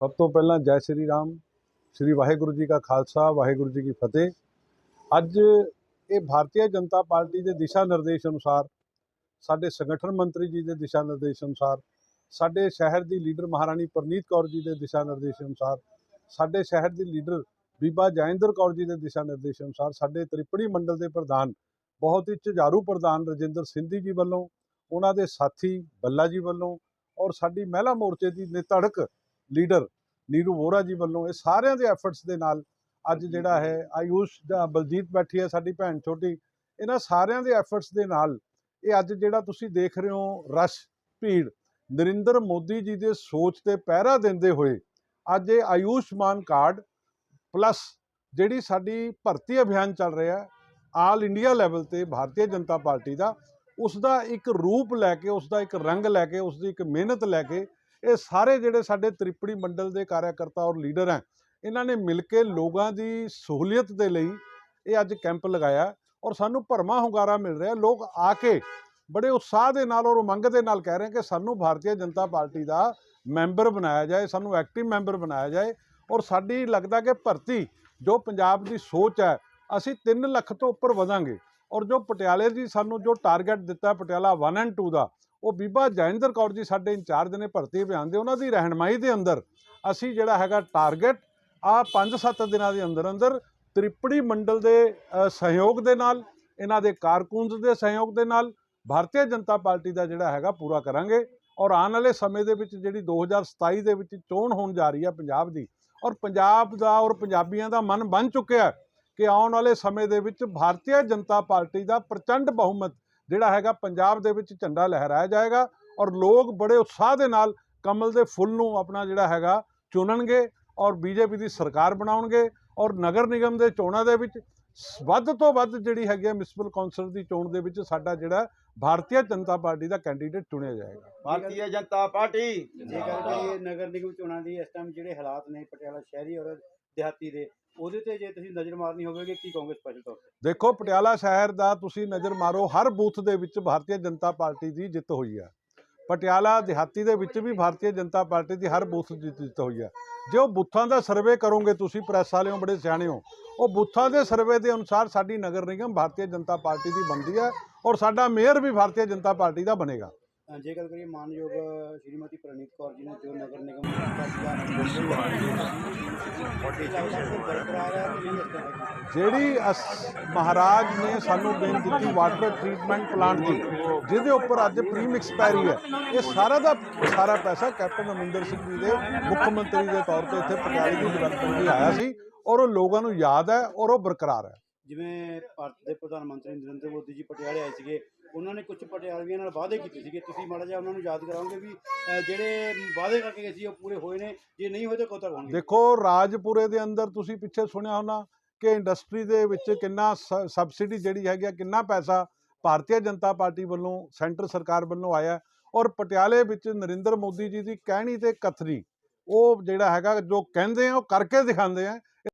ਸਭ ਤੋਂ ਪਹਿਲਾਂ ਜੈ ਸ਼੍ਰੀ ਰਾਮ, ਸ਼੍ਰੀ ਵਾਹਿਗੁਰੂ ਜੀ ਕਾ ਖਾਲਸਾ, ਵਾਹਿਗੁਰੂ ਜੀ ਕੀ ਫਤਿਹ। ਅੱਜ ਇਹ ਭਾਰਤੀ ਜਨਤਾ ਪਾਰਟੀ ਦੇ ਦਿਸ਼ਾ ਨਿਰਦੇਸ਼ ਅਨੁਸਾਰ, ਸਾਡੇ ਸੰਗਠਨ ਮੰਤਰੀ ਜੀ ਦੇ ਦਿਸ਼ਾ ਨਿਰਦੇਸ਼ ਅਨੁਸਾਰ, ਸਾਡੇ ਸ਼ਹਿਰ ਦੀ ਲੀਡਰ ਮਹਾਰਾਣੀ ਪ੍ਰਨੀਤ ਕੌਰ ਜੀ ਦੇ ਦਿਸ਼ਾ ਨਿਰਦੇਸ਼ ਅਨੁਸਾਰ, ਸਾਡੇ ਸ਼ਹਿਰ ਦੀ ਲੀਡਰ ਬੀਬਾ ਜੈਇੰਦਰ ਕੌਰ ਜੀ ਦੇ ਦਿਸ਼ਾ ਨਿਰਦੇਸ਼ ਅਨੁਸਾਰ, ਸਾਡੇ ਤ੍ਰਿਪੜੀ ਮੰਡਲ ਦੇ ਪ੍ਰਧਾਨ, ਬਹੁਤ ਹੀ ਝੁਝਾਰੂ ਪ੍ਰਧਾਨ ਰਜਿੰਦਰ ਸਿੰਧੀ ਜੀ ਵੱਲੋਂ, ਉਹਨਾਂ ਦੇ ਸਾਥੀ ਬੱਲਾ ਜੀ ਵੱਲੋਂ ਔਰ ਸਾਡੀ ਮਹਿਲਾ ਮੋਰਚੇ ਦੀ ਨਿਤੜਕ ਲੀਡਰ ਨੀਰੂ ਵੋਰਾ ਜੀ ਵੱਲੋਂ ਇਹ ਸਾਰਿਆਂ ਦੇ ਐਫਰਟਸ ਦੇ ਨਾਲ ਅੱਜ ਜਿਹੜਾ ਹੈ ਆਯੂਸ਼ ਦਾ ਬਲਜੀਤ ਬੈਠੀ ਹੈ ਸਾਡੀ ਭੈਣ ਛੋਟੀ, ਇਹਨਾਂ ਸਾਰਿਆਂ ਦੇ ਐਫਰਟਸ ਦੇ ਨਾਲ ਇਹ ਅੱਜ ਜਿਹੜਾ ਤੁਸੀਂ ਦੇਖ ਰਹੇ ਹੋ ਰਸ਼, ਭੀੜ, ਨਰਿੰਦਰ ਮੋਦੀ ਜੀ ਦੇ ਸੋਚ ਤੇ ਪਹਿਰਾ ਦਿੰਦੇ ਹੋਏ ਅੱਜ ਇਹ ਆਯੁਸ਼ਮਾਨ ਕਾਰਡ ਪਲੱਸ ਜਿਹੜੀ ਸਾਡੀ ਭਰਤੀ ਅਭਿਆਨ ਚੱਲ ਰਿਹਾ ਆਲ ਇੰਡੀਆ ਲੈਵਲ ਤੇ ਭਾਰਤੀ ਜਨਤਾ ਪਾਰਟੀ ਦਾ ਉਸ ਦਾ ਇੱਕ ਰੂਪ ਲੈ ਕੇ ਉਸ ਦਾ ਇੱਕ ਰੰਗ ਲੈ ਕੇ ਉਸ ਦੀ ਇੱਕ ਮਿਹਨਤ ਲੈ ਕੇ ਇਹ ਸਾਰੇ ਜਿਹੜੇ ਸਾਡੇ ਤ੍ਰਿਪੜੀ ਮੰਡਲ ਦੇ ਕਾਰਿਆਕਰਤਾ ਔਰ ਲੀਡਰ ਹੈ, ਇਹਨਾਂ ਨੇ ਮਿਲ ਕੇ ਲੋਕਾਂ ਦੀ ਸਹੂਲੀਅਤ ਦੇ ਲਈ ਇਹ ਅੱਜ ਕੈਂਪ ਲਗਾਇਆ ਔਰ ਸਾਨੂੰ ਭਰਮਾ ਹੁੰਗਾਰਾ ਮਿਲ ਰਿਹਾ। ਲੋਕ ਆ ਕੇ ਬੜੇ ਉਤਸ਼ਾਹ ਦੇ ਨਾਲ ਔਰ ਉਮੰਗ ਦੇ ਨਾਲ ਕਹਿ ਰਹੇ ਕਿ ਸਾਨੂੰ ਭਾਰਤੀ ਜਨਤਾ ਪਾਰਟੀ ਦਾ ਮੈਂਬਰ ਬਣਾਇਆ ਜਾਏ, ਸਾਨੂੰ ਐਕਟਿਵ ਮੈਂਬਰ ਬਣਾਇਆ ਜਾਏ ਔਰ ਸਾਡੀ ਲੱਗਦਾ ਕਿ ਭਰਤੀ ਜੋ ਪੰਜਾਬ ਦੀ ਸੋਚ ਹੈ, ਅਸੀਂ 3 ਲੱਖ ਤੋਂ ਉੱਪਰ ਵਧਾਂਗੇ ਔਰ ਜੋ ਪਟਿਆਲੇ ਦੀ ਸਾਨੂੰ ਜੋ ਟਾਰਗੇਟ ਦਿੱਤਾ, ਪਟਿਆਲਾ 1 ਐਂਡ 2 ਦਾ ਉਹ ਬੀਬਾ ਜੈਇੰਦਰ ਕੌਰ ਜੀ ਸਾਡੇ ਇੰਚਾਰਜ ਨੇ ਭਰਤੀ ਅਭਿਆਨ ਦੇ, ਉਹਨਾਂ ਦੀ ਰਹਿਨਮਾਈ ਦੇ ਅੰਦਰ ਅਸੀਂ ਜਿਹੜਾ ਹੈਗਾ ਟਾਰਗੇਟ ਆ 5-7 ਦਿਨਾਂ ਦੇ ਅੰਦਰ ਅੰਦਰ ਤ੍ਰਿਪੜੀ ਮੰਡਲ ਦੇ ਸਹਿਯੋਗ ਦੇ ਨਾਲ, ਇਹਨਾਂ ਦੇ ਕਾਰਕੁਨਸ ਦੇ ਸਹਿਯੋਗ ਦੇ ਨਾਲ ਭਾਰਤੀ ਜਨਤਾ ਪਾਰਟੀ ਦਾ ਜਿਹੜਾ ਹੈਗਾ ਪੂਰਾ ਕਰਾਂਗੇ ਔਰ ਆਉਣ ਵਾਲੇ ਸਮੇਂ ਦੇ ਵਿੱਚ ਜਿਹੜੀ 2027 ਦੇ ਵਿੱਚ ਚੋਣ ਹੋਣ ਜਾ ਰਹੀ ਹੈ ਪੰਜਾਬ ਦੀ ਔਰ ਪੰਜਾਬ ਦਾ ਔਰ ਪੰਜਾਬੀਆਂ ਦਾ ਮਨ ਬਣ ਚੁੱਕਿਆ ਕਿ ਆਉਣ ਵਾਲੇ ਸਮੇਂ ਦੇ ਵਿੱਚ ਭਾਰਤੀ ਜਨਤਾ ਪਾਰਟੀ ਦਾ ਪ੍ਰਚੰਡ ਬਹੁਮਤ ਜਿਹੜਾ ਹੈਗਾ ਪੰਜਾਬ ਦੇ ਵਿੱਚ ਝੰਡਾ ਲਹਿਰਾਇਆ ਜਾਏਗਾ ਔਰ ਲੋਕ ਬੜੇ ਉਤਸ਼ਾਹ ਦੇ ਨਾਲ ਕਮਲ ਦੇ ਫੁੱਲ ਨੂੰ ਆਪਣਾ ਜਿਹੜਾ ਹੈਗਾ ਚੁਣਨਗੇ ਔਰ ਬੀਜੇਪੀ ਦੀ ਸਰਕਾਰ ਬਣਾਉਣਗੇ ਔਰ ਨਗਰ ਨਿਗਮ ਦੇ ਚੋਣਾਂ ਦੇ ਵਿੱਚ ਵੱਧ ਤੋਂ ਵੱਧ ਜਿਹੜੀ ਹੈਗੀ ਹੈ ਮਿਊਨਿਸਪਲ ਕੌਂਸਲ ਦੀ ਚੋਣ ਦੇ ਵਿੱਚ ਸਾਡਾ ਜਿਹੜਾ ਭਾਰਤੀ ਜਨਤਾ ਪਾਰਟੀ ਦਾ ਕੈਂਡੀਡੇਟ ਚੁਣਿਆ ਜਾਏਗਾ। ਭਾਰਤੀ ਜਨਤਾ ਪਾਰਟੀ। ਜੇਕਰ ਕਿ ਨਗਰ ਨਿਗਮ ਚੋਣਾਂ ਦੀ ਇਸ ਟਾਈਮ ਜਿਹੜੇ ਹਾਲਾਤ ਨੇ ਪਟਿਆਲਾ ਸ਼ਹਿਰੀ ਔਰ ਦਿਹਾਤੀ ਦੇ ਉਹਦੇ ਤੇ ਜੇ ਤੁਸੀਂ ਨਜ਼ਰ ਮਾਰਨੀ ਹੋਵੇਗੀ ਕੀ ਕਹੋਗੇ ਸਪੈਸ਼ਲ ਤੌਰ ਤੇ? ਦੇਖੋ ਪਟਿਆਲਾ ਸ਼ਹਿਰ ਦਾ ਤੁਸੀਂ ਨਜ਼ਰ ਮਾਰੋ ਹਰ ਬੂਥ ਦੇ ਵਿੱਚ ਭਾਰਤੀ ਜਨਤਾ ਪਾਰਟੀ ਦੀ ਜਿੱਤ ਹੋਈ ਹੈ ਪਟਿਆਲਾ ਦਿਹਾਤੀ ਦੇ ਵਿੱਚ ਵੀ ਭਾਰਤੀ ਜਨਤਾ ਪਾਰਟੀ ਦੀ ਹਰ ਬੂਥ ਦੀ ਜਿੱਤ ਹੋਈ ਹੈ ਜੇ ਉਹ ਬੂਥਾਂ ਦਾ ਸਰਵੇ ਕਰੋਗੇ ਤੁਸੀਂ ਪ੍ਰੈਸ ਵਾਲਿਓ ਬੜੇ ਸਿਆਣੇ ਹੋ ਉਹ ਬੂਥਾਂ ਦੇ ਸਰਵੇ ਦੇ ਅਨੁਸਾਰ ਸਾਡੀ ਨਗਰ ਨਿਗਮ ਭਾਰਤੀ ਜਨਤਾ ਪਾਰਟੀ ਦੀ ਬਣਦੀ ਹੈ ਔਰ ਸਾਡਾ ਮੇਅਰ ਵੀ ਭਾਰਤੀ ਜਨਤਾ ਪਾਰਟੀ ਦਾ ਬਣੇਗਾ। ਅ, ਜੇਕਰ ਕਰੀਏ ਮਾਨਯੋਗ ਸ਼੍ਰੀਮਤੀ ਪ੍ਰਨੀਤ ਕੌਰ ਜੀ ਨੇ ਜੋ ਨਗਰ ਨਿਗਮ ਦਾ ਜਿਹੜੀ ਅਸ- ਮਹਾਰਾਜ ਨੇ ਸਾਨੂੰ ਦੇਣ ਦਿੱਤੀ ਵਾਟਰ ਟ੍ਰੀਟਮੈਂਟ ਪਲਾਂਟ ਦੀ, ਜਿਹਦੇ ਉੱਪਰ ਅੱਜ ਪ੍ਰੀਮ ਐਕਸਪਾਇਰੀ ਹੈ, ਇਹ ਸਾਰਾ ਦਾ ਸਾਰਾ ਪੈਸਾ ਕੈਪਟਨ ਅਮਰਿੰਦਰ ਸਿੰਘ ਜੀ ਦੇ ਮੁੱਖ ਮੰਤਰੀ ਦੇ ਤੌਰ ਤੇ ਇੱਥੇ ਪਟਿਆਲੇ ਦੀ ਡਿਵੈਲਪਮੈਂਟ ਲਈ ਆਇਆ ਸੀ ਔਰ ਉਹ ਲੋਕਾਂ ਨੂੰ ਯਾਦ ਹੈ ਔਰ ਉਹ ਬਰਕਰਾਰ ਹੈ। ਜਿਵੇਂ ਭਾਰਤ ਦੇ ਪ੍ਰਧਾਨ ਮੰਤਰੀ ਨਰਿੰਦਰ ਮੋਦੀ ਜੀ ਪਟਿਆਲੇ ਆਏ ਸੀਗੇ, ਉਹਨਾਂ ਨੇ ਕੁਝ ਪਟਿਆਲਵੀਆਂ ਨਾਲ ਵਾਅਦੇ ਕੀਤੇ ਸੀਗੇ। ਤੁਸੀਂ ਮਾੜਾ ਜਿਹਾ ਉਹਨਾਂ ਨੂੰ ਯਾਦ ਕਰਾਓਗੇ ਵੀ ਜਿਹੜੇ ਵਾਅਦੇ ਕਰਕੇ ਗਏ ਸੀ, ਉਹ ਪੂਰੇ ਹੋਏ ਨੇ। ਜੇ ਨਹੀਂ ਹੋਏ ਤਾਂ ਕਦੋਂ ਹੋਣਗੇ ਦੇਖੋ, ਰਾਜਪੁਰੇ ਦੇ ਅੰਦਰ ਤੁਸੀਂ ਪਿੱਛੇ ਸੁਣਿਆ ਹੋਣਾ ਕਿ ਇੰਡਸਟਰੀ ਦੇ ਵਿੱਚ ਕਿੰਨਾ ਸ- ਸਬਸਿਡੀ ਜਿਹੜੀ ਹੈਗੀ ਆ, ਕਿੰਨਾ ਪੈਸਾ ਭਾਰਤੀ ਜਨਤਾ ਪਾਰਟੀ ਵੱਲੋਂ, ਸੈਂਟਰ ਸਰਕਾਰ ਵੱਲੋਂ ਆਇਆ ਔਰ ਪਟਿਆਲੇ ਵਿੱਚ ਨਰਿੰਦਰ ਮੋਦੀ ਜੀ ਦੀ ਕਹਿਣੀ ਤੇ ਕਥਨੀ ਉਹ ਜਿਹੜਾ ਹੈਗਾ ਜੋ ਕਹਿੰਦੇ ਆ, ਉਹ ਕਰਕੇ ਦਿਖਾਉਂਦੇ ਆ।